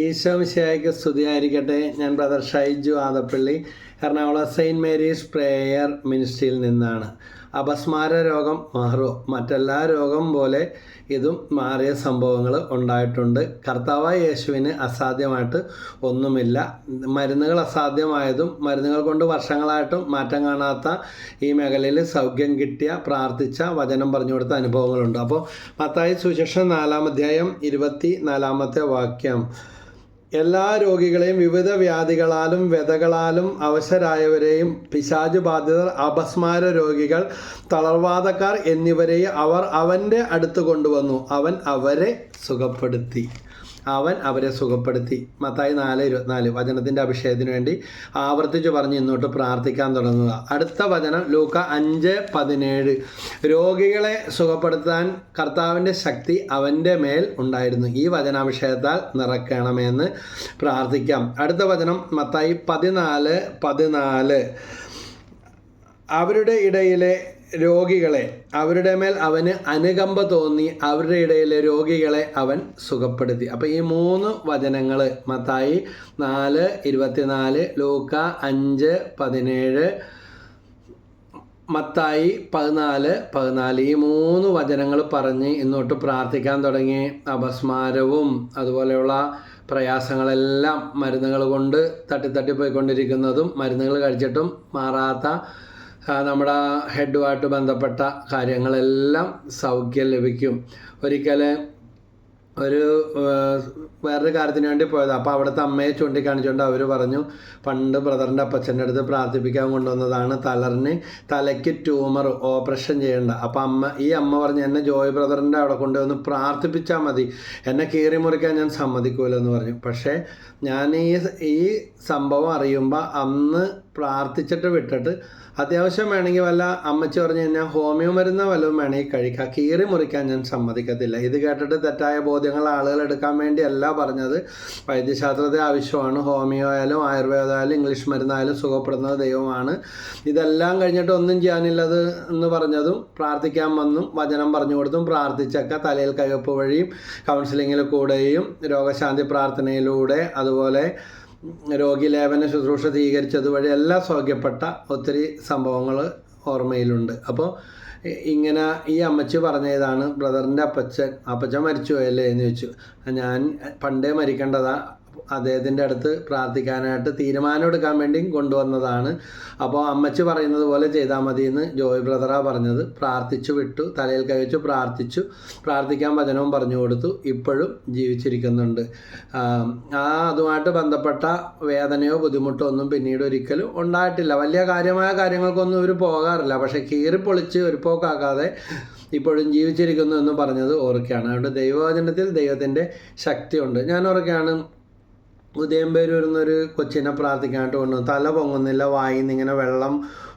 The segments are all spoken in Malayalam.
ഈശോമിശിയായിക്ക് സ്തുതിയായിരിക്കട്ടെ. ഞാൻ brother Shaiju Adappally Ernakulam Saint Mary's prayer മിനിസ്ട്രിയിൽ നിന്നാണ്. അപസ്മാര രോഗം മാറുമോ മറ്റെല്ലാ രോഗം പോലെ ഇതും മാറിയ സംഭവങ്ങൾ ഉണ്ടായിട്ടുണ്ട്. കർത്താവ് യേശുവിന് അസാധ്യമായിട്ട് ഒന്നുമില്ല. മരുന്നുകൾ അസാധ്യമായതും മരുന്നുകൾ കൊണ്ട് വർഷങ്ങളായിട്ടും മാറ്റം കാണാത്ത ഈ മേഖലയിൽ സൗഖ്യം കിട്ടിയ പ്രാർത്ഥിച്ച വചനം പറഞ്ഞു കൊടുത്ത അനുഭവങ്ങളുണ്ട്. അപ്പോൾ മത്തായി സുശേഷം നാലാം അധ്യായം ഇരുപത്തി നാലാമത്തെ വാക്യം. എല്ലാ രോഗികളെയും വിവിധ വ്യാധികളാലും വ്യതകളാലും അവശരായവരെയും പിശാചു ബാധിതർ അപസ്മാര രോഗികൾ തളർവാദക്കാർ എന്നിവരെയും അവർ അവന്റെ അടുത്ത് കൊണ്ടുവന്നു. അവൻ അവരെ സുഖപ്പെടുത്തി. അവൻ അവരെ സുഖപ്പെടുത്തി. മത്തായി നാല് ഇരുപത്തിനാല്. വചനത്തിന്റെ അഭിഷേകത്തിന് വേണ്ടി ആവർത്തിച്ച് പറഞ്ഞ് ഇന്നോട്ട് പ്രാർത്ഥിക്കാൻ തുടങ്ങുക. അടുത്ത വചനം ലൂക്ക അഞ്ച് പതിനേഴ്. രോഗികളെ സുഖപ്പെടുത്താൻ കർത്താവിന്റെ ശക്തി അവന്റെ മേൽ ഉണ്ടായിരുന്നു. ഈ വചനാഭിഷേകത്താൽ നിറക്കണമെന്ന് പ്രാർത്ഥിക്കാം. അടുത്ത വചനം മത്തായി പതിനാല് പതിനാല്. അവരുടെ ഇടയിലെ രോഗികളെ അവരുടെ മേൽ അവന് അനുകമ്പ തോന്നി അവരുടെ ഇടയിലെ രോഗികളെ അവൻ സുഖപ്പെടുത്തി. അപ്പോൾ ഈ മൂന്ന് വചനങ്ങൾ മത്തായി നാല് ഇരുപത്തിനാല് ലൂക്ക അഞ്ച് പതിനേഴ് മത്തായി പതിനാല് പതിനാല്. ഈ മൂന്ന് വചനങ്ങൾ പറഞ്ഞ് ഇന്നോട്ട് പ്രാർത്ഥിക്കാൻ തുടങ്ങി. അപസ്മാരവും അതുപോലെയുള്ള പ്രയാസങ്ങളെല്ലാം മരുന്നുകൾ കൊണ്ട് തട്ടി പോയിക്കൊണ്ടിരിക്കുന്നതും മരുന്നുകൾ കഴിച്ചിട്ടും മാറാത്ത നമ്മുടെ ഹെഡുമായിട്ട് ബന്ധപ്പെട്ട കാര്യങ്ങളെല്ലാം സൗഖ്യം ലഭിക്കും. ഒരിക്കൽ ഒരു വേറൊരു കാര്യത്തിന് വേണ്ടി പോയത്. അപ്പോൾ അവിടുത്തെ അമ്മയെ ചൂണ്ടിക്കാണിച്ചുകൊണ്ട് അവർ പറഞ്ഞു പണ്ട് ബ്രദറിന്റെ അപ്പച്ചന്റെ അടുത്ത് പ്രാർത്ഥിപ്പിക്കാൻ കൊണ്ടുവന്നതാണ് തലറിന് തലയ്ക്ക് ട്യൂമർ ഓപ്പറേഷൻ ചെയ്യേണ്ട. അപ്പോൾ അമ്മ ഈ അമ്മ പറഞ്ഞു എന്നെ ജോയ് ബ്രദറിന്റെ അവിടെ കൊണ്ടുവന്ന് പ്രാർത്ഥിപ്പിച്ചാൽ മതി. എന്നെ കീറി മുറിക്കാൻ ഞാൻ സമ്മതിക്കൂലെന്ന് പറഞ്ഞു. പക്ഷേ ഞാൻ ഈ ഈ സംഭവം അറിയുമ്പോൾ അന്ന് പ്രാർത്ഥിച്ചിട്ട് വിട്ടിട്ട് അത്യാവശ്യം വേണമെങ്കിൽ വല്ല അമ്മച്ചി പറഞ്ഞു കഴിഞ്ഞാൽ ഹോമിയോ മരുന്ന് വല്ലതും വേണമെങ്കിൽ കഴിക്കാം. കീറി മുറിക്കാൻ ഞാൻ സമ്മതിക്കത്തില്ല. ഇത് കേട്ടിട്ട് തെറ്റായ ബോധ്യങ്ങൾ ആളുകൾ എടുക്കാൻ വേണ്ടിയല്ല പറഞ്ഞത്. വൈദ്യശാസ്ത്രത്തെ ആവശ്യമാണ്. ഹോമിയോ ആയാലും ആയുർവേദം ആയാലും ഇംഗ്ലീഷ് മരുന്നായാലും സുഖപ്പെടുന്നത് ദൈവമാണ്. ഇതെല്ലാം കഴിഞ്ഞിട്ട് ഒന്നും ചെയ്യാനില്ലത് എന്ന് പറഞ്ഞതും പ്രാർത്ഥിക്കാൻ വന്നും വചനം പറഞ്ഞു കൊടുത്തും പ്രാർത്ഥിച്ചൊക്കെ തലയിൽ കയ്യൊപ്പ് വഴിയും കൗൺസിലിങ്ങിൽ കൂടെയും രോഗശാന്തി പ്രാർത്ഥനയിലൂടെ അതുപോലെ രോഗിലേപന ശുശ്രൂഷ സ്വീകരിച്ചത് വഴി എല്ലാം സൗഖ്യപ്പെട്ട ഒത്തിരി സംഭവങ്ങൾ ഓർമ്മയിലുണ്ട്. അപ്പോൾ ഇങ്ങനെ ഈ അമ്മച്ചി പറഞ്ഞതാണ് ബ്രദറിന്റെ അപ്പച്ചൻ അപ്പച്ചൻ മരിച്ചു പോയല്ലേ എന്ന് ചോദിച്ചു. ഞാൻ പണ്ടേ മരിക്കേണ്ടതാ അദ്ദേഹത്തിന്റെ അടുത്ത് പ്രാർത്ഥിക്കാനായിട്ട് തീരുമാനം എടുക്കാൻ വേണ്ടിയും കൊണ്ടുവന്നതാണ്. അപ്പോൾ അമ്മച്ചി പറയുന്നത് പോലെ ചെയ്താൽ മതി എന്ന് ജോയ് ബ്രദറ പറഞ്ഞത്. പ്രാർത്ഥിച്ചു വിട്ടു തലയിൽ കഴിച്ചു പ്രാർത്ഥിച്ചു. പ്രാർത്ഥിക്കാൻ വചനവും പറഞ്ഞു കൊടുത്തു. ഇപ്പോഴും ജീവിച്ചിരിക്കുന്നുണ്ട്. ആ അതുമായിട്ട് ബന്ധപ്പെട്ട വേദനയോ ബുദ്ധിമുട്ടോ ഒന്നും പിന്നീട് ഒരിക്കലും ഉണ്ടായിട്ടില്ല. വലിയ കാര്യമായ കാര്യങ്ങൾക്കൊന്നും ഇവർ പോകാറില്ല. പക്ഷേ കീറിപ്പൊളിച്ച് ഒരു പോക്കാക്കാതെ ഇപ്പോഴും ജീവിച്ചിരിക്കുന്നു എന്ന് പറഞ്ഞത് ഓർക്കുകയാണ്. അതുകൊണ്ട് ദൈവവചനത്തിൽ ദൈവത്തിന്റെ ശക്തിയുണ്ട്. ഞാൻ ഓർക്കുകയാണ് ഉദയംപേരൂരിൽ നിന്നൊരു കൊച്ചിനെ പ്രാർത്ഥിക്കാനായിട്ട് കൊണ്ടുവന്നു. തല പൊങ്ങുന്നില്ല വായിൽ ഇങ്ങനെ വെള്ളം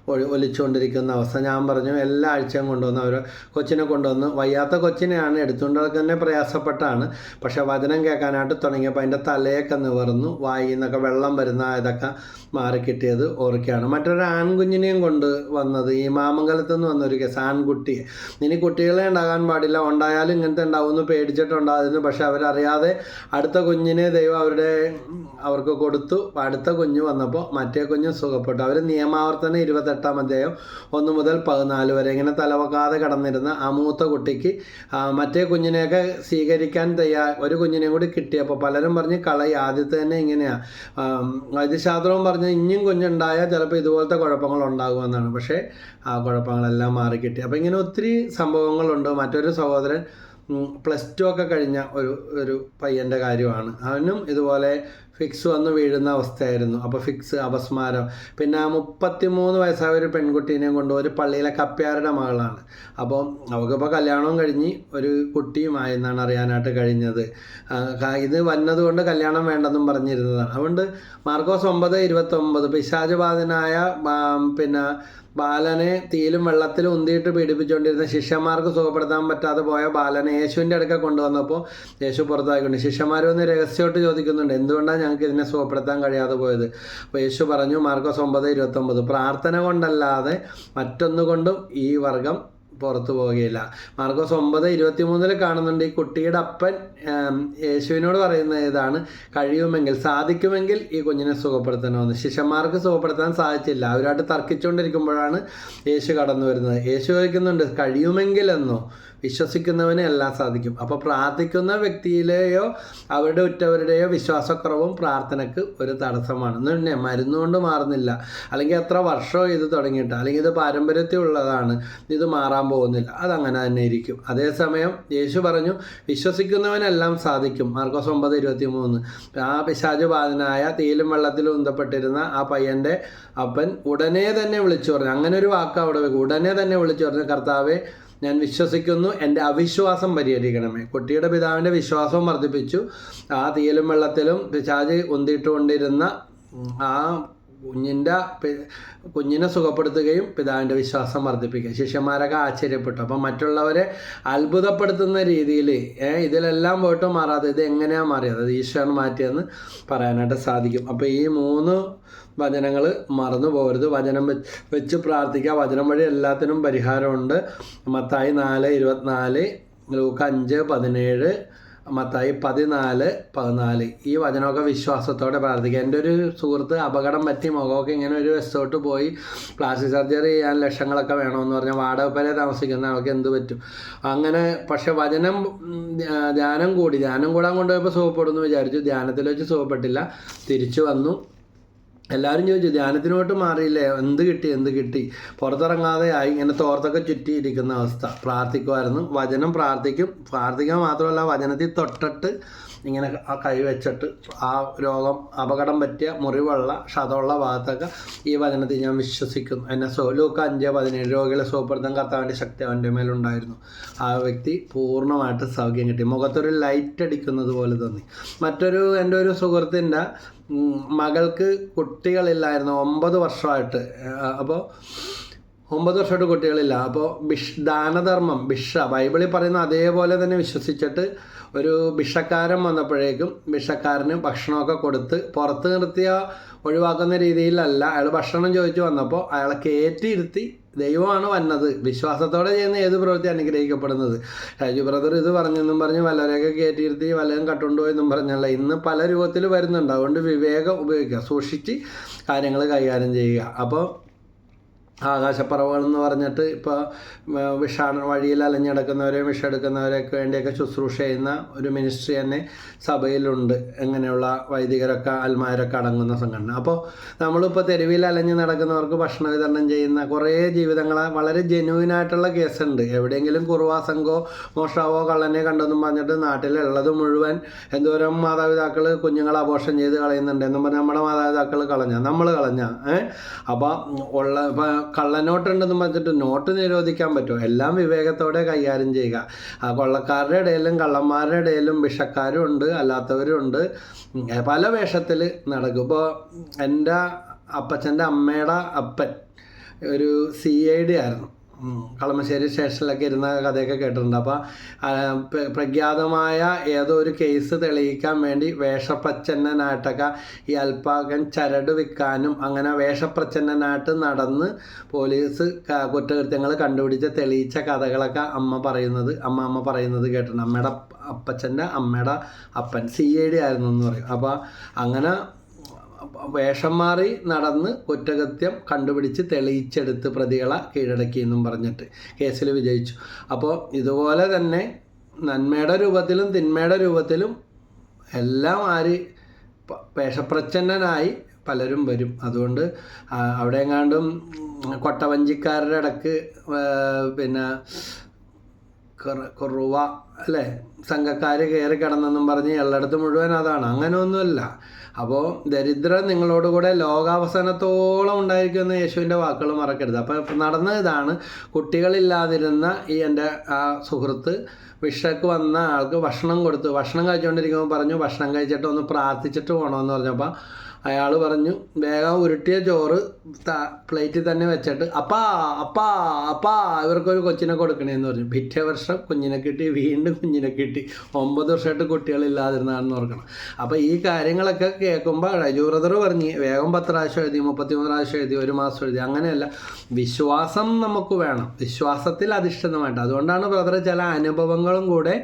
ഒലിച്ചുകൊണ്ടിരിക്കുന്ന അവസ്ഥ. ഞാൻ പറഞ്ഞു എല്ലാ ആഴ്ചയും കൊണ്ടുവന്ന് അവർ കൊച്ചിനെ കൊണ്ടുവന്ന് വയ്യാത്ത കൊച്ചിനെയാണ് എടുത്തുകൊണ്ട് തന്നെ പ്രയാസപ്പെട്ടാണ്. പക്ഷെ വചനം കേൾക്കാനായിട്ട് തുടങ്ങിയപ്പോൾ അതിന്റെ തലയൊക്കെ നിവർന്നു. വായിൽ നിന്നൊക്കെ വെള്ളം വരുന്ന ഇതൊക്കെ മാറിക്കിട്ടിയത് ഓർക്കുകയാണ് മറ്റൊരു ആൺകുഞ്ഞിനെയും കൊണ്ട് വന്നത് ഈ മാമംഗലത്ത് നിന്ന് വന്നൊരു കേസ് ആൺകുട്ടിയെ. ഇനി കുട്ടികളെ ഉണ്ടാകാൻ പാടില്ല. ഉണ്ടായാലും ഇങ്ങനത്തെ ഉണ്ടാവുമെന്ന് പേടിച്ചിട്ടുണ്ടായിരുന്നു പക്ഷെ അവരറിയാതെ അടുത്ത കുഞ്ഞിനെ ദൈവം അവരുടെ അവർക്ക് കൊടുത്തു. അടുത്ത കുഞ്ഞ് വന്നപ്പോൾ മറ്റേ കുഞ്ഞ് സുഖപ്പെട്ടു. അവർ നിയമാവർത്തനം ഇരുപത്തെട്ടാം അധ്യായം ഒന്ന് മുതൽ പതിനാല് വരെ. ഇങ്ങനെ തലവക്കാതെ കടന്നിരുന്ന ആ മൂത്ത കുട്ടിക്ക് മറ്റേ കുഞ്ഞിനെയൊക്കെ സ്വീകരിക്കാൻ തയ്യാ ഒരു കുഞ്ഞിനെയും കൂടി കിട്ടിയപ്പോൾ പലരും പറഞ്ഞ് കളയി ആദ്യത്തെ തന്നെ ഇങ്ങനെയാണ് വൈദ്യശാസ്ത്രവും പറഞ്ഞ് ഇനിയും കുഞ്ഞുണ്ടായാൽ ചിലപ്പോൾ ഇതുപോലത്തെ കുഴപ്പങ്ങൾ ഉണ്ടാകുമെന്നാണ്. പക്ഷേ ആ കുഴപ്പങ്ങളെല്ലാം മാറി കിട്ടി അപ്പോൾ ഇങ്ങനെ ഒത്തിരി സംഭവങ്ങളുണ്ട്. മറ്റൊരു സഹോദരൻ പ്ലസ് ടു ഒക്കെ കഴിഞ്ഞ ഒരു ഒരു പയ്യന്റെ കാര്യമാണ്. അവനും ഇതുപോലെ ഫിക്സ് വന്ന് വീഴുന്ന അവസ്ഥയായിരുന്നു. അപ്പോൾ ഫിക്സ് അപസ്മാരം. പിന്നെ മുപ്പത്തിമൂന്ന് വയസ്സായ ഒരു പെൺകുട്ടീനെയും കൊണ്ട് ഒരു പള്ളിയിലെ കപ്പ്യാരുടെ മകളാണ്. അപ്പോൾ അവൾക്കിപ്പോൾ കല്യാണവും കഴിഞ്ഞ് ഒരു കുട്ടിയുമായി എന്നാണ് അറിയാനായിട്ട് കഴിഞ്ഞത്. ഇത് വന്നതുകൊണ്ട് കല്യാണം വേണ്ടെന്നും പറഞ്ഞിരുന്നതാണ്. അതുകൊണ്ട് മാർക്കോസ് ഒമ്പത് ഇരുപത്തൊമ്പത് പിശാചുബാധനായ പിന്നെ ബാലനെ തീയിലും വെള്ളത്തിലും ഉന്തിയിട്ട് പീഡിപ്പിച്ചുകൊണ്ടിരുന്ന ശിഷ്യന്മാർക്ക് സുഖപ്പെടുത്താൻ പറ്റാതെ പോയ ബാലനെ യേശുവിന്റെ അടുക്ക കൊണ്ടുവന്നപ്പോൾ യേശു പുറത്താക്കിക്കൊണ്ട് ശിഷ്യന്മാർ വന്ന് രഹസ്യമായിട്ട് ചോദിക്കുന്നുണ്ട് എന്തുകൊണ്ടാണ് ഞങ്ങൾക്ക് ഇതിനെ സുഖപ്പെടുത്താൻ കഴിയാതെ പോയത്? അപ്പോൾ യേശു പറഞ്ഞു മാർക്കോസ് ഒമ്പത് ഇരുപത്തൊമ്പത് പ്രാർത്ഥന കൊണ്ടല്ലാതെ മറ്റൊന്നുകൊണ്ടും ഈ വർഗം പുറത്തു പോവുകയില്ല. മാർക്കോസ് ഒമ്പത് ഇരുപത്തി മൂന്നിൽ കാണുന്നുണ്ട് ഈ കുട്ടിയുടെ അപ്പൻ യേശുവിനോട് പറയുന്ന ഇതാണ് കഴിയുമെങ്കിൽ സാധിക്കുമെങ്കിൽ ഈ കുഞ്ഞിനെ സുഖപ്പെടുത്തണമെന്ന്. ശിഷ്യന്മാർക്ക് സുഖപ്പെടുത്താൻ സാധിച്ചില്ല. അവരായിട്ട് തർക്കിച്ചുകൊണ്ടിരിക്കുമ്പോഴാണ് യേശു കടന്നു വരുന്നത്. യേശു ചോദിക്കുന്നുണ്ട് കഴിയുമെങ്കിൽ എന്നോ? വിശ്വസിക്കുന്നവന് എല്ലാം സാധിക്കും. അപ്പോൾ പ്രാർത്ഥിക്കുന്ന വ്യക്തിയിലെയോ അവരുടെ ഉറ്റവരുടെയോ വിശ്വാസക്കുറവും പ്രാർത്ഥനയ്ക്ക് ഒരു തടസ്സമാണ്. എന്ന് പിന്നെ മരുന്നുകൊണ്ട് മാറുന്നില്ല. അല്ലെങ്കിൽ എത്ര വർഷമോ ഇത് തുടങ്ങിയിട്ട്. അല്ലെങ്കിൽ ഇത് പാരമ്പര്യത്തിൽ ഉള്ളതാണ്. ഇത് മാറാൻ പോകുന്നില്ല. അതങ്ങനെ തന്നെ ഇരിക്കും. അതേസമയം യേശു പറഞ്ഞു വിശ്വസിക്കുന്നവനെല്ലാം സാധിക്കും. മാർക്കോസ് ഒമ്പത് ഇരുപത്തി മൂന്ന് ആ പിശാചു ബാധനായ തീയിലും വെള്ളത്തിലും ഉന്തപ്പെട്ടിരുന്ന ആ പയ്യന്റെ അപ്പൻ ഉടനെ തന്നെ വിളിച്ചു പറഞ്ഞു. അങ്ങനെ ഒരു വാക്ക് അവിടെ വെക്കും. ഉടനെ തന്നെ വിളിച്ചു പറഞ്ഞു കർത്താവെ ഞാൻ വിശ്വസിക്കുന്നു എന്റെ അവിശ്വാസം പരിഹരിക്കണമേ. കുട്ടിയുടെ പിതാവിന്റെ വിശ്വാസവും വർദ്ധിപ്പിച്ചു. ആ തീയിലും വെള്ളത്തിലും പിശാജ് ഉന്തിയിട്ടുകൊണ്ടിരുന്ന ആ കുഞ്ഞിന്റെ കുഞ്ഞിനെ സുഖപ്പെടുത്തുകയും പിതാവിന്റെ വിശ്വാസം വർദ്ധിപ്പിക്കുകയും. ശിഷ്യന്മാരൊക്കെ ആശ്ചര്യപ്പെട്ടു. അപ്പം മറ്റുള്ളവരെ അത്ഭുതപ്പെടുത്തുന്ന രീതിയിൽ ഇതിലെല്ലാം പോയിട്ട് മാറാതെ ഇത് എങ്ങനെയാണ് മാറിയത്? അത് ഈശ്വരൻ മാറ്റിയെന്ന് പറയാനായിട്ട് സാധിക്കും. അപ്പോൾ ഈ മൂന്ന് വചനങ്ങൾ മറന്നു പോകരുത്. വചനം വെച്ച് പ്രാർത്ഥിക്കുക. വചനം വഴി എല്ലാത്തിനും പരിഹാരമുണ്ട്. മത്തായി നാല് ഇരുപത്തിനാല് ലൂക്ക് അഞ്ച് പതിനേഴ് മത്തായി പതിനാല് പതിനാല്. ഈ വചനമൊക്കെ വിശ്വാസത്തോടെ പ്രാർത്ഥിക്കുക. എന്റെ ഒരു സുഹൃത്ത് അപകടം പറ്റി മുഖമൊക്കെ ഇങ്ങനെ ഒരു വശത്തോട്ട് പോയി പ്ലാസ്റ്റിക് സർജറി ചെയ്യാൻ ലക്ഷങ്ങളൊക്കെ വേണമെന്ന് പറഞ്ഞാൽ വാടകപ്പരെ താമസിക്കുന്ന ആൾക്ക് എന്ത് പറ്റും? അങ്ങനെ പക്ഷെ വചനം ധ്യാനം കൂടി. ധ്യാനം കൂടാൻ കൊണ്ടുപോയപ്പോൾ സുഖപ്പെടുന്നു വിചാരിച്ചു. ധ്യാനത്തിൽ വെച്ച് സുഖപ്പെട്ടില്ല. തിരിച്ചു വന്നു. എല്ലാവരും ചോദിച്ചു ധ്യാനത്തിനോട്ട് മാറിയില്ലേ? എന്ത് കിട്ടി എന്ത് കിട്ടി? പുറത്തിറങ്ങാതെ ആയി ഇങ്ങനെ തോർത്തൊക്കെ ചുറ്റിയിരിക്കുന്ന അവസ്ഥ. പ്രാർത്ഥിക്കുമായിരുന്നു. വചനം പ്രാർത്ഥിക്കും. പ്രാർത്ഥിക്കാൻ മാത്രമല്ല വചനത്തിൽ തൊട്ടിട്ട് ഇങ്ങനെ ആ കൈ വെച്ചിട്ട് ആ രോഗം അപകടം പറ്റിയ മുറിവുള്ള ക്ഷതമുള്ള ഭാഗത്തൊക്കെ ഈ വചനത്തിൽ ഞാൻ വിശ്വസിക്കുന്നു. എന്നെ സോ അഞ്ച് പതിനേഴ് രോഗികളെ സുഖപ്പെടുത്താൻ കർത്താവിന്റെ ശക്തി അവന്റെ മേലുണ്ടായിരുന്നു ആ വ്യക്തി പൂർണമായിട്ട് സൗഖ്യം കിട്ടി. മുഖത്തൊരു ലൈറ്റ് അടിക്കുന്നത് പോലെ തോന്നി. മറ്റൊരു എന്റെ ഒരു സുഹൃത്തിന്റെ മകൾക്ക് കുട്ടികളില്ലായിരുന്നു. ഒമ്പത് വർഷമായിട്ട്. അപ്പോൾ ഒമ്പത് വർഷമായിട്ട് കുട്ടികളില്ല. അപ്പോൾ ബിഷ് ദാനധർമ്മം ബിഷ ബൈബിളിൽ പറയുന്ന അതേപോലെ തന്നെ വിശ്വസിച്ചിട്ട് ഒരു ഭിഷക്കാരൻ വന്നപ്പോഴേക്കും ഭിഷക്കാരന് ഭക്ഷണമൊക്കെ കൊടുത്ത് പുറത്ത് നിർത്തിയ ഒഴിവാക്കുന്ന രീതിയിലല്ല. അയാൾ ഭക്ഷണം ചോദിച്ചു വന്നപ്പോൾ അയാളെ കയറ്റിയിരുത്തി ദൈവമാണ് വന്നത്. വിശ്വാസത്തോടെ ചെയ്യുന്ന ഏത് പ്രവൃത്തി അനുഗ്രഹിക്കപ്പെടുന്നത്? ഷാജു ബ്രദർ ഇത് പറഞ്ഞെന്നും പറഞ്ഞ് വല്ലവരെയൊക്കെ കയറ്റിയിരുത്തി വല്ലതും കട്ടുകൊണ്ടുപോയെന്നും പറഞ്ഞല്ല. ഇന്ന് പല രൂപത്തിൽ വരുന്നുണ്ട്. അതുകൊണ്ട് വിവേകം ഉപയോഗിക്കുക. സൂക്ഷിച്ച് കാര്യങ്ങൾ കൈകാര്യം ചെയ്യുക. അപ്പോൾ ആകാശപ്പറവുകൾ എന്ന് പറഞ്ഞിട്ട് ഇപ്പോൾ വിഷാണ വഴിയിൽ അലഞ്ഞെടുക്കുന്നവരെ വിഷെടുക്കുന്നവരെയൊക്കെ വേണ്ടിയൊക്കെ ശുശ്രൂഷ ചെയ്യുന്ന ഒരു മിനിസ്ട്രി തന്നെ സഭയിലുണ്ട്. എങ്ങനെയുള്ള വൈദികരൊക്കെ അൽമാരൊക്കെ അടങ്ങുന്ന സംഘടന. അപ്പോൾ നമ്മളിപ്പോൾ തെരുവിൽ അലഞ്ഞ് നടക്കുന്നവർക്ക് ഭക്ഷണ വിതരണം ചെയ്യുന്ന കുറേ ജീവിതങ്ങളെ വളരെ ജെന്യൂനായിട്ടുള്ള കേസുണ്ട്. എവിടെയെങ്കിലും കുറുവാ മോഷാവോ കള്ളനെ കണ്ടെന്നും പറഞ്ഞിട്ട് നാട്ടിലുള്ളത് മുഴുവൻ എന്തോരം മാതാപിതാക്കൾ കുഞ്ഞുങ്ങളെ ആഘോഷം ചെയ്ത് കളയുന്നുണ്ട് എന്നും പറഞ്ഞാൽ നമ്മുടെ മാതാപിതാക്കൾ കളഞ്ഞ നമ്മൾ കളഞ്ഞ ഏഹ് അപ്പോൾ ഉള്ള കള്ളനോട്ടുണ്ടെന്ന് പറഞ്ഞിട്ട് നോട്ട് നിരോധിക്കാൻ പറ്റുമോ? എല്ലാം വിവേകത്തോടെ കൈകാര്യം ചെയ്യുക. കൊള്ളക്കാരുടെ ഇടയിലും കള്ളന്മാരുടെ ഇടയിലും വിഷക്കാരും ഉണ്ട് അല്ലാത്തവരും ഉണ്ട്. പല വേഷത്തിൽ നടക്കും. ഇപ്പോൾ എന്റെ അപ്പച്ചന്റെ അമ്മയുടെ അപ്പൻ ഒരു സി ഐ ഡി ആയിരുന്നു. കളമശ്ശേരി സ്റ്റേഷനിലൊക്കെ ഇരുന്ന കഥയൊക്കെ കേട്ടിട്ടുണ്ട്. അപ്പോൾ പ്രഖ്യാതമായ ഏതോ ഒരു കേസ് തെളിയിക്കാൻ വേണ്ടി വേഷപ്രച്ഛന്നനായിട്ടൊക്കെ ഈ അൽപ്പാകൻ ചരട് വിൽക്കാനും അങ്ങനെ വേഷപ്രച്ഛന്നനായിട്ട് നടന്ന് പോലീസ് കുറ്റകൃത്യങ്ങൾ കണ്ടുപിടിച്ച് തെളിയിച്ച കഥകളൊക്കെ അമ്മ പറയുന്നത് അമ്മ അമ്മ പറയുന്നത് കേട്ടിട്ടുണ്ട്. അമ്മയുടെ അപ്പച്ചന്റെ അമ്മയുടെ അപ്പൻ സി ഐ ഡി ആയിരുന്നു എന്ന് പറയും. അപ്പോൾ അങ്ങനെ വേഷം മാറി നടന്ന് കുറ്റകൃത്യം കണ്ടുപിടിച്ച് തെളിയിച്ചെടുത്ത് പ്രതികളെ കീഴടക്കി എന്നും പറഞ്ഞിട്ട് കേസിൽ വിജയിച്ചു. അപ്പോൾ ഇതുപോലെ തന്നെ നന്മയുടെ രൂപത്തിലും തിന്മയുടെ രൂപത്തിലും എല്ലാം ആര് വേഷപ്രച്ഛന്നനായി പലരും വരും. അതുകൊണ്ട് ആ, അവിടെ എങ്ങാണ്ടും കൊട്ടവഞ്ചിക്കാരുടെ ഇടയ്ക്ക് പിന്നെ കുറ- കുറുവ അല്ലേ സംഘക്കാർ കയറി കിടന്നെന്നും പറഞ്ഞ് എല്ലായിടത്തും മുഴുവൻ അതാണ്. അങ്ങനെ ഒന്നുമല്ല അപ്പോൾ ദരിദ്രം നിങ്ങളോട് കൂടെ ലോകാവസാനത്തോളം ഉണ്ടായിരിക്കുമെന്ന് യേശുവിന്റെ വാക്കുകൾ മറക്കരുത്. അപ്പോൾ നടന്ന ഇതാണ് കുട്ടികളില്ലാതിരുന്ന ഈ എന്റെ ആ സുഹൃത്ത് വിഷക്ക് വന്ന ആൾക്ക് ഭക്ഷണം കൊടുത്തു ഭക്ഷണം കഴിച്ചുകൊണ്ടിരിക്കുമ്പോൾ പറഞ്ഞു ഭക്ഷണം കഴിച്ചിട്ട് ഒന്ന് പ്രാർത്ഥിച്ചിട്ട് പോകണമെന്ന് പറഞ്ഞപ്പോൾ അയാൾ പറഞ്ഞു വേഗം ഉരുട്ടിയ ചോറ് പ്ലേറ്റിൽ തന്നെ വെച്ചിട്ട് അപ്പാ അപ്പാ അപ്പാ ഇവർക്കൊരു കൊച്ചിനെ കൊടുക്കണേന്ന് പറഞ്ഞു. പിറ്റേ വർഷം കുഞ്ഞിനെ കിട്ടി വീണ്ടും കുഞ്ഞിനെ കിട്ടി. ഒമ്പത് വർഷമായിട്ട് കുട്ടികളില്ലാതിരുന്നാണെന്ന് ഓർക്കണം. അപ്പോൾ ഈ കാര്യങ്ങളൊക്കെ കേൾക്കുമ്പോൾ റജു ബ്രദർ പറഞ്ഞ് വേഗം പത്ത് പ്രാവശ്യം എഴുതി മുപ്പത്തിമൂന്ന് പ്രാവശ്യം എഴുതി ഒരു മാസം എഴുതി അങ്ങനെയല്ല. വിശ്വാസം നമുക്ക് വേണം. വിശ്വാസത്തിൽ അധിഷ്ഠിതമായിട്ട്. അതുകൊണ്ടാണ് ബ്രദർ ചില അനുഭവങ്ങളും കൂടെ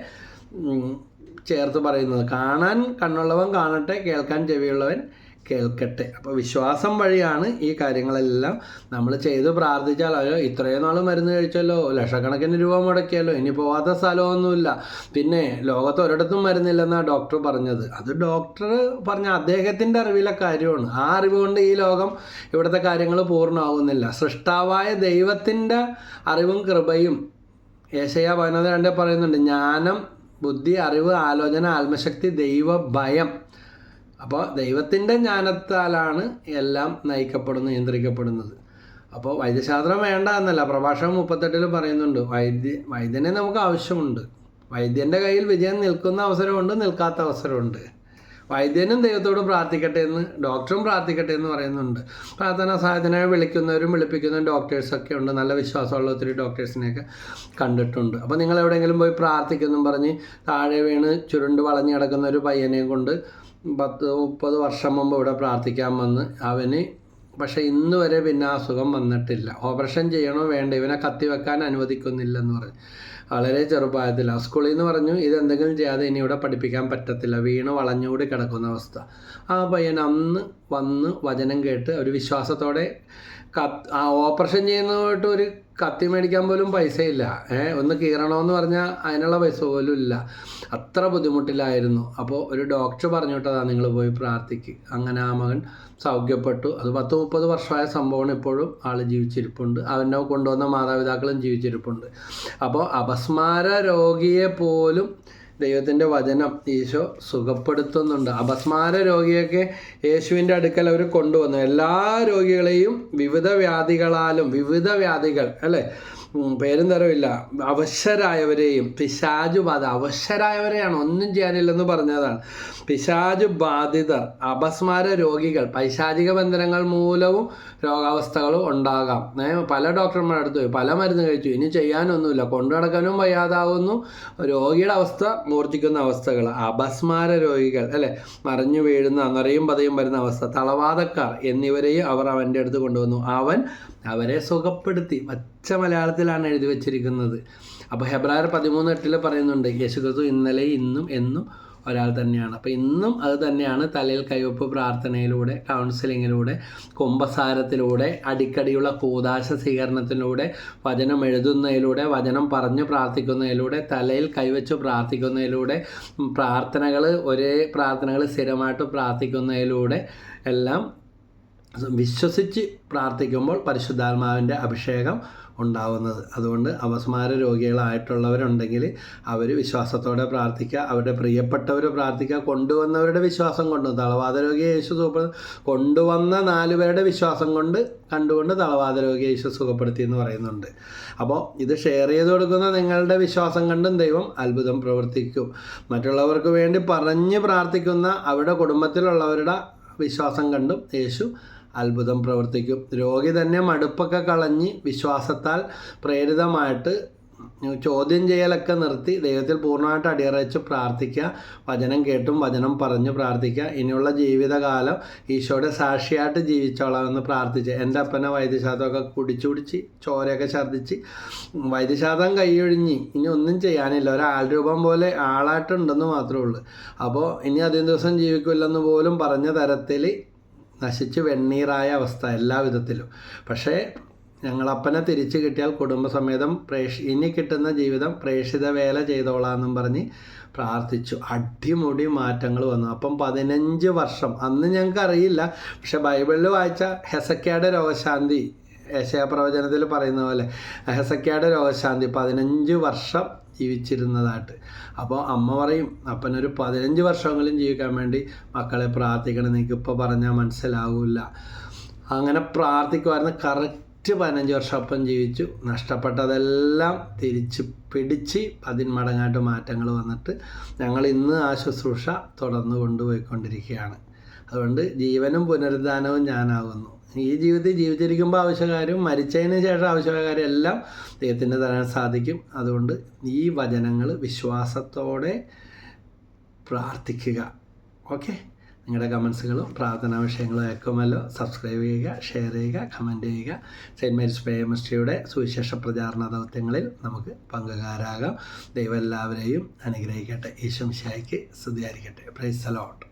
ചേർത്ത് പറയുന്നത്. കാണാൻ കണ്ണുള്ളവൻ കാണട്ടെ കേൾക്കാൻ ചെവിയുള്ളവൻ കേൾക്കട്ടെ. അപ്പോൾ വിശ്വാസം വഴിയാണ് ഈ കാര്യങ്ങളെല്ലാം നമ്മൾ ചെയ്ത് പ്രാർത്ഥിച്ചാൽ അയ്യോ ഇത്രയും നാൾ മരുന്ന് കഴിച്ചല്ലോ ലക്ഷക്കണക്കിന് രൂപ മുടക്കിയല്ലോ ഇനി പോവാത്ത സ്ഥലമൊന്നുമില്ല. പിന്നെ ലോകത്ത് ഒരിടത്തും മരുന്നില്ലെന്നാണ് ഡോക്ടർ പറഞ്ഞത്. അത് ഡോക്ടർ പറഞ്ഞ അദ്ദേഹത്തിന്റെ അറിവിലെ കാര്യമാണ്. ആ അറിവ് കൊണ്ട് ഈ ലോകം ഇവിടുത്തെ കാര്യങ്ങൾ പൂർണമാവുന്നില്ല. സൃഷ്ടാവായ ദൈവത്തിന്റെ അറിവും കൃപയും ഏശയ പതിനൊന്ന് രണ്ട് പറയുന്നുണ്ട് ജ്ഞാനം ബുദ്ധി അറിവ് ആലോചന ആത്മശക്തി ദൈവ ഭയം അപ്പോൾ ദൈവത്തിന്റെ ജ്ഞാനത്താലാണ് എല്ലാം നയിക്കപ്പെടുന്നത് നിയന്ത്രിക്കപ്പെടുന്നത്. അപ്പോൾ വൈദ്യശാസ്ത്രം വേണ്ട എന്നല്ല. പ്രഭാഷണം മുപ്പത്തെട്ടിൽ പറയുന്നുണ്ട് വൈദ്യ വൈദ്യനെ നമുക്ക് ആവശ്യമുണ്ട്. വൈദ്യന്റെ കയ്യിൽ വിജയം നിൽക്കുന്ന അവസരമുണ്ട് നിൽക്കാത്ത അവസരമുണ്ട്. വൈദ്യനും ദൈവത്തോട് പ്രാർത്ഥിക്കട്ടെ എന്ന് ഡോക്ടറും പ്രാർത്ഥിക്കട്ടെ എന്ന് പറയുന്നുണ്ട്. പ്രാർത്ഥനാ സഹായത്തിനായി വിളിക്കുന്നവരും വിളിപ്പിക്കുന്നവരും ഡോക്ടേഴ്സൊക്കെ ഉണ്ട്. നല്ല വിശ്വാസമുള്ള ഒത്തിരി ഡോക്ടേഴ്സിനെയൊക്കെ കണ്ടിട്ടുണ്ട്. അപ്പോൾ നിങ്ങൾ എവിടെയെങ്കിലും പോയി പ്രാർത്ഥിക്കുന്നു പറഞ്ഞ് താഴെ വീണ് ചുരുണ്ട് വളഞ്ഞു കിടക്കുന്ന ഒരു പയ്യനെയും കൊണ്ട് പത്ത് മുപ്പത് വർഷം മുമ്പ് ഇവിടെ പ്രാർത്ഥിക്കാൻ വന്ന് അവന് പക്ഷേ ഇന്ന് വരെ പിന്നെ അസുഖം വന്നിട്ടില്ല. ഓപ്പറേഷൻ ചെയ്യണോ വേണ്ട ഇവനെ കത്തിവെക്കാൻ അനുവദിക്കുന്നില്ലെന്ന് പറഞ്ഞു. വളരെ ചെറുപ്പായത്തില്ല സ്കൂളിൽ നിന്ന് പറഞ്ഞു ഇതെന്തെങ്കിലും ചെയ്യാതെ ഇനി ഇവിടെ പഠിപ്പിക്കാൻ പറ്റത്തില്ല. വീണ് വളഞ്ഞുകൂടി കിടക്കുന്ന അവസ്ഥ. ആ പയ്യൻ അന്ന് വന്ന് വചനം കേട്ട് ഒരു വിശ്വാസത്തോടെ കത്ത് ആ ഓപ്പറേഷൻ ചെയ്യുന്നതായിട്ട് ഒരു കത്തി മേടിക്കാൻ പോലും പൈസയില്ല. ഏ ഒന്ന് കീറണമെന്ന് പറഞ്ഞാൽ അതിനുള്ള പൈസ പോലും ഇല്ല. അത്ര ബുദ്ധിമുട്ടിലായിരുന്നു. അപ്പോൾ ഒരു ഡോക്ടർ പറഞ്ഞു വിട്ടതാണ് നിങ്ങൾ പോയി പ്രാർത്ഥിക്ക്. അങ്ങനെ ആ മകൻ സൗഖ്യപ്പെട്ടു. അത് പത്ത് മുപ്പത് വർഷമായ സംഭവമാണ് ഇപ്പോഴും ആൾ ജീവിച്ചിരിപ്പുണ്ട്. അവനെ കൊണ്ടുവന്ന മാതാപിതാക്കളും ജീവിച്ചിരിപ്പുണ്ട്. അപ്പോൾ അപസ്മാര രോഗിയെ പോലും ദൈവത്തിന്റെ വചനം ഈശോ സുഖപ്പെടുത്തുന്നുണ്ട്. അപസ്മാര രോഗിയൊക്കെ യേശുവിന്റെ അടുക്കൽ അവർ കൊണ്ടുവന്നു. എല്ലാ രോഗികളെയും വിവിധ വ്യാധികളാലും വിവിധ വ്യാധികൾ അല്ലേ? പേരും തരവില്ല അവശരായവരെയും പിശാജു ബാധ അവശരായവരെയാണ് ഒന്നും ചെയ്യാനില്ലെന്ന് പറഞ്ഞതാണ്. പിശാജു ബാധിതർ അപസ്മാര രോഗികൾ പൈശാചിക ബന്ധനങ്ങൾ മൂലവും രോഗാവസ്ഥകളും ഉണ്ടാകാം. പല ഡോക്ടർമാരുടെ അടുത്ത് പോയി പല മരുന്ന് കഴിച്ചു. ഇനി ചെയ്യാനൊന്നുമില്ല. കൊണ്ടു നടക്കാനും വയ്യാതാവുന്നു രോഗിയുടെ അവസ്ഥ മൂർജിക്കുന്ന അവസ്ഥകൾ അപസ്മാര രോഗികൾ അല്ലെ? മറിഞ്ഞു വീഴുന്ന നിറയും പതയും വരുന്ന അവസ്ഥ തളവാതക്കാർ എന്നിവരെയും അവർ അവന്റെ അടുത്ത് കൊണ്ടുവന്നു. അവൻ അവരെ സുഖപ്പെടുത്തി. പച്ച മലയാളത്തിലാണ് എഴുതി വച്ചിരിക്കുന്നത്. അപ്പോൾ ഹെബ്രായർ പതിമൂന്ന് എട്ടിൽ പറയുന്നുണ്ട് യേശുക്രിസ്തു ഇന്നലെ ഇന്നും എന്നും ഒരാൾ തന്നെയാണ്. അപ്പോൾ ഇന്നും അത് തന്നെയാണ് തലയിൽ കൈവപ്പ് പ്രാർത്ഥനയിലൂടെ കൗൺസിലിങ്ങിലൂടെ കുംഭസാരത്തിലൂടെ അടിക്കടിയുള്ള കൂതാശ സ്വീകരണത്തിലൂടെ വചനം എഴുതുന്നതിലൂടെ വചനം പറഞ്ഞ് പ്രാർത്ഥിക്കുന്നതിലൂടെ തലയിൽ കൈവച്ച് പ്രാർത്ഥിക്കുന്നതിലൂടെ പ്രാർത്ഥനകൾ ഒരേ പ്രാർത്ഥനകൾ സ്ഥിരമായിട്ട് പ്രാർത്ഥിക്കുന്നതിലൂടെ എല്ലാം വിശ്വസിച്ച് പ്രാർത്ഥിക്കുമ്പോൾ പരിശുദ്ധാത്മാവിന്റെ അഭിഷേകം ഉണ്ടാവുന്നത്. അതുകൊണ്ട് അപസ്മാര രോഗികളായിട്ടുള്ളവരുണ്ടെങ്കിൽ അവർ വിശ്വാസത്തോടെ പ്രാർത്ഥിക്കുക അവരുടെ പ്രിയപ്പെട്ടവർ പ്രാർത്ഥിക്കുക കൊണ്ടുവന്നവരുടെ വിശ്വാസം കൊണ്ട് തളവാത രോഗിയെ യേശു സുഖപ്പെടു കൊണ്ടുവന്ന നാല് പേരുടെ വിശ്വാസം കൊണ്ട് കണ്ടുകൊണ്ട് തളവാത രോഗിയെ യേശു സുഖപ്പെടുത്തി എന്ന് പറയുന്നുണ്ട്. അപ്പോൾ ഇത് ഷെയർ ചെയ്ത് കൊടുക്കുന്ന നിങ്ങളുടെ വിശ്വാസം കണ്ടും ദൈവം അത്ഭുതം പ്രവർത്തിക്കും. മറ്റുള്ളവർക്ക് വേണ്ടി പറഞ്ഞ് പ്രാർത്ഥിക്കുന്ന അവരുടെ കുടുംബത്തിലുള്ളവരുടെ വിശ്വാസം കണ്ടും യേശു അത്ഭുതം പ്രവർത്തിക്കും. രോഗി തന്നെ മടുപ്പൊക്കെ കളഞ്ഞ് വിശ്വാസത്താൽ പ്രേരിതമായിട്ട് ചോദ്യം ചെയ്യലൊക്കെ നിർത്തി ദൈവത്തിൽ പൂർണമായിട്ട് അടിയറച്ച് പ്രാർത്ഥിക്കുക. വചനം കേട്ടും വചനം പറഞ്ഞ് പ്രാർത്ഥിക്കുക. ഇനിയുള്ള ജീവിതകാലം ഈശോയുടെ സാക്ഷിയായിട്ട് ജീവിച്ചോളാമെന്ന് പ്രാർത്ഥിച്ച് എന്റെ അപ്പനെ വൈദ്യശാസ്ത്രമൊക്കെ കുടിച്ചു കുടിച്ച് ചോരയൊക്കെ ഛർദ്ദിച്ച് വൈദ്യശാസ്ത്രം കൈയൊഴിഞ്ഞ് ഇനി ഒന്നും ചെയ്യാനില്ല. ഒരാൾ രൂപം പോലെ ആളായിട്ടുണ്ടെന്ന് മാത്രമേ ഉള്ളൂ. അപ്പോൾ ഇനി അധികം ദിവസം ജീവിക്കില്ലെന്ന് പോലും പറഞ്ഞ തരത്തിൽ നശിച്ച് വെണ്ണീറായ അവസ്ഥ എല്ലാ വിധത്തിലും. പക്ഷേ ഞങ്ങളപ്പനെ തിരിച്ചു കിട്ടിയാൽ കുടുംബസമേതം പ്രേഷ ഇനി കിട്ടുന്ന ജീവിതം പ്രേക്ഷിത വേല ചെയ്തോളാന്നും പറഞ്ഞ് പ്രാർത്ഥിച്ചു. അടിമുടി മാറ്റങ്ങൾ വന്നു. അപ്പം പതിനഞ്ച് വർഷം. അന്ന് ഞങ്ങൾക്ക് അറിയില്ല പക്ഷെ ബൈബിളിൽ വായിച്ച ഹെസക്കയുടെ രോഗശാന്തി പ്രവചനത്തിൽ പറയുന്ന പോലെ ഹെസക്കയുടെ രോഗശാന്തി പതിനഞ്ച് വർഷം ജീവിച്ചിരുന്നതായിട്ട്. അപ്പോൾ അമ്മ പറയും അപ്പനൊരു പതിനഞ്ച് വർഷമെങ്കിലും ജീവിക്കാൻ വേണ്ടി മക്കളെ പ്രാർത്ഥിക്കണം. നിങ്ങൾക്ക് ഇപ്പോൾ പറഞ്ഞാൽ മനസ്സിലാവില്ല. അങ്ങനെ പ്രാർത്ഥിക്കുമായിരുന്നു കറക്റ്റ് പതിനഞ്ച് വർഷം അപ്പം ജീവിച്ചു. നഷ്ടപ്പെട്ടതെല്ലാം തിരിച്ച് പിടിച്ച് പതിന്മടങ്ങായിട്ട് മാറ്റങ്ങൾ വന്നിട്ട് ഞങ്ങൾ ഇന്ന് ആ ശുശ്രൂഷ തുടർന്ന് കൊണ്ടുപോയിക്കൊണ്ടിരിക്കുകയാണ്. അതുകൊണ്ട് ജീവനും പുനരുദ്ധാനവും ഞാനാകുന്നു. ഈ ജീവിതത്തിൽ ജീവിച്ചിരിക്കുമ്പോൾ ആവശ്യകാര്യം മരിച്ചതിന് ശേഷം ആവശ്യകാര്യം എല്ലാം ദൈവത്തിന് തരാൻ സാധിക്കും. അതുകൊണ്ട് ഈ വചനങ്ങൾ വിശ്വാസത്തോടെ പ്രാർത്ഥിക്കുക. ഓക്കെ? നിങ്ങളുടെ കമൻസുകളും പ്രാർത്ഥനാ വിഷയങ്ങളും ഏക്കുമല്ലോ. സബ്സ്ക്രൈബ് ചെയ്യുക ഷെയർ ചെയ്യുക കമന്റ് ചെയ്യുക. സെന്റ് മേരീസ് പേമിസ്ട്രിയുടെ സുവിശേഷ പ്രചാരണ ദൗത്യങ്ങളിൽ നമുക്ക് പങ്കുകാരാകാം. ദൈവം എല്ലാവരെയും അനുഗ്രഹിക്കട്ടെ. ഈശ്വംശായിക്ക് സ്തുതിയായിരിക്കട്ടെ. Price allot